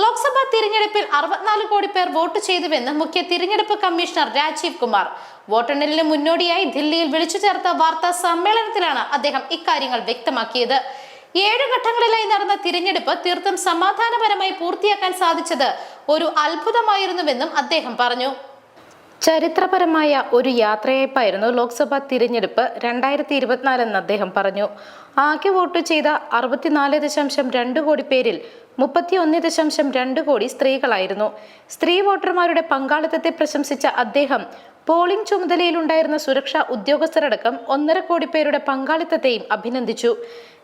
ലോക്സഭാ തിരഞ്ഞെടുപ്പിൽ അറുപത്തിനാല് കോടി പേർ വോട്ട് ചെയ്തുവെന്ന് മുഖ്യ തിരഞ്ഞെടുപ്പ് കമ്മീഷണർ രാജീവ് കുമാർ. വോട്ടെണ്ണലിന് മുന്നോടിയായി ദില്ലിയിൽ വിളിച്ചു ചേർത്ത വാർത്താ സമ്മേളനത്തിലാണ് അദ്ദേഹം ഇക്കാര്യങ്ങൾ വ്യക്തമാക്കിയത്. ഏഴ് ഘട്ടങ്ങളിലായി നടന്ന തിരഞ്ഞെടുപ്പ് തീർത്തും സമാധാനപരമായി പൂർത്തിയാക്കാൻ സാധിച്ചത് ഒരു അത്ഭുതമായിരുന്നുവെന്നും അദ്ദേഹം പറഞ്ഞു. ചരിത്രപരമായ ഒരു യാത്രയയപ്പായിരുന്നു ലോക്സഭാ തിരഞ്ഞെടുപ്പ് രണ്ടായിരത്തി ഇരുപത്തിനാലെന്ന് അദ്ദേഹം പറഞ്ഞു. ആകെ വോട്ട് ചെയ്ത അറുപത്തിനാല് ദശാംശം രണ്ട് കോടി പേരിൽ മുപ്പത്തി ഒന്ന് ദശാംശം രണ്ട് കോടി സ്ത്രീകളായിരുന്നു. സ്ത്രീ വോട്ടർമാരുടെ പങ്കാളിത്തത്തെ പ്രശംസിച്ച അദ്ദേഹം പോളിംഗ് ചുമതലയിലുണ്ടായിരുന്ന സുരക്ഷാ ഉദ്യോഗസ്ഥരടക്കം ഒന്നര കോടി പേരുടെ പങ്കാളിത്തത്തെയും അഭിനന്ദിച്ചു.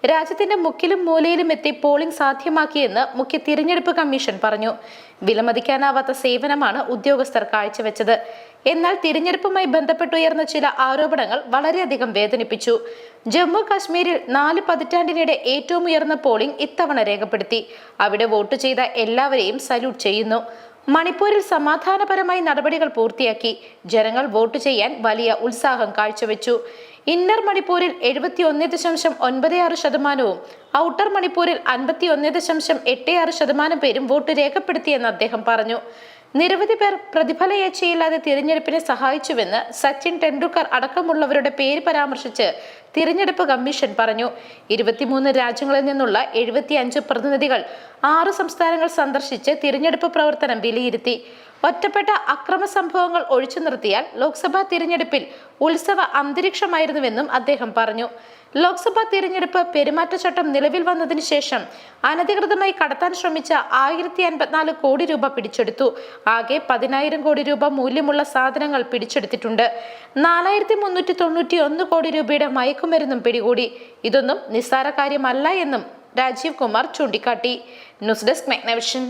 രാജ്യത്തിന്റെ മുക്കിലും മൂലയിലും എത്തി പോളിംഗ് സാധ്യമാക്കിയെന്ന് മുഖ്യ തിരഞ്ഞെടുപ്പ് കമ്മീഷൻ പറഞ്ഞു. വിലമതിക്കാനാവാത്ത സേവനമാണ് ഉദ്യോഗസ്ഥർ കാഴ്ചവെച്ചത്. എന്നാൽ തിരഞ്ഞെടുപ്പുമായി ബന്ധപ്പെട്ടുയർന്ന ചില ആരോപണങ്ങൾ വളരെയധികം വേദനിപ്പിച്ചു. ജമ്മു കാശ്മീരിൽ നാല് പതിറ്റാണ്ടിനിടെ ഏറ്റവും ഉയർന്ന പോളിംഗ് ഇത്തവണ രേഖപ്പെടുത്തി. അവിടെ വോട്ട് ചെയ്ത എല്ലാവരെയും സല്യൂട്ട് ചെയ്യുന്നു. മണിപ്പൂരിൽ സമാധാനപരമായി നടപടികൾ പൂർത്തിയാക്കി ജനങ്ങൾ വോട്ട് ചെയ്യാൻ വലിയ ഉത്സാഹം കാഴ്ചവെച്ചു. ഇന്നർ മണിപ്പൂരിൽ എഴുപത്തി ഒന്ന് ദശാംശം ഒൻപത് ആറ് ശതമാനവും ഔട്ടർ മണിപ്പൂരിൽ അൻപത്തി ഒന്ന് ദശാംശം എട്ട് ആറ് ശതമാനം പേരും വോട്ട് രേഖപ്പെടുത്തിയെന്ന് അദ്ദേഹം പറഞ്ഞു. നിരവധി പേർ പ്രതിഫലയേച്ഛയില്ലാതെ തിരഞ്ഞെടുപ്പിനെ സഹായിച്ചുവെന്ന് സച്ചിൻ ടെണ്ടുൽക്കർ അടക്കമുള്ളവരുടെ പേര് പരാമർശിച്ച് തിരഞ്ഞെടുപ്പ് കമ്മീഷൻ പറഞ്ഞു. ഇരുപത്തിമൂന്ന് രാജ്യങ്ങളിൽ നിന്നുള്ള എഴുപത്തിയഞ്ച് പ്രതിനിധികൾ ആറ് സംസ്ഥാനങ്ങൾ സന്ദർശിച്ച് തിരഞ്ഞെടുപ്പ് പ്രവർത്തനം വിലയിരുത്തി. ഒറ്റപ്പെട്ട അക്രമ സംഭവങ്ങൾ ഒഴിച്ചു നിർത്തിയാൽ ലോക്സഭാ തിരഞ്ഞെടുപ്പിൽ ഉത്സവ അന്തരീക്ഷമായിരുന്നുവെന്നും അദ്ദേഹം പറഞ്ഞു. ലോക്സഭാ തിരഞ്ഞെടുപ്പ് പെരുമാറ്റച്ചട്ടം നിലവിൽ വന്നതിന് ശേഷം അനധികൃതമായി കടത്താൻ ശ്രമിച്ച ആയിരത്തി അൻപത്തിനാല് കോടി രൂപ പിടിച്ചെടുത്തു. ആകെ പതിനായിരം കോടി രൂപ മൂല്യമുള്ള സാധനങ്ങൾ പിടിച്ചെടുത്തിട്ടുണ്ട്. നാലായിരത്തി മുന്നൂറ്റി തൊണ്ണൂറ്റി ഒന്ന് കോടി രൂപയുടെ മയക്കുമരുന്നും പിടികൂടി. ഇതൊന്നും നിസ്സാര കാര്യമല്ല എന്നും രാജീവ് കുമാർ ചൂണ്ടിക്കാട്ടി. News desk മെഗ്നവിഷൻ.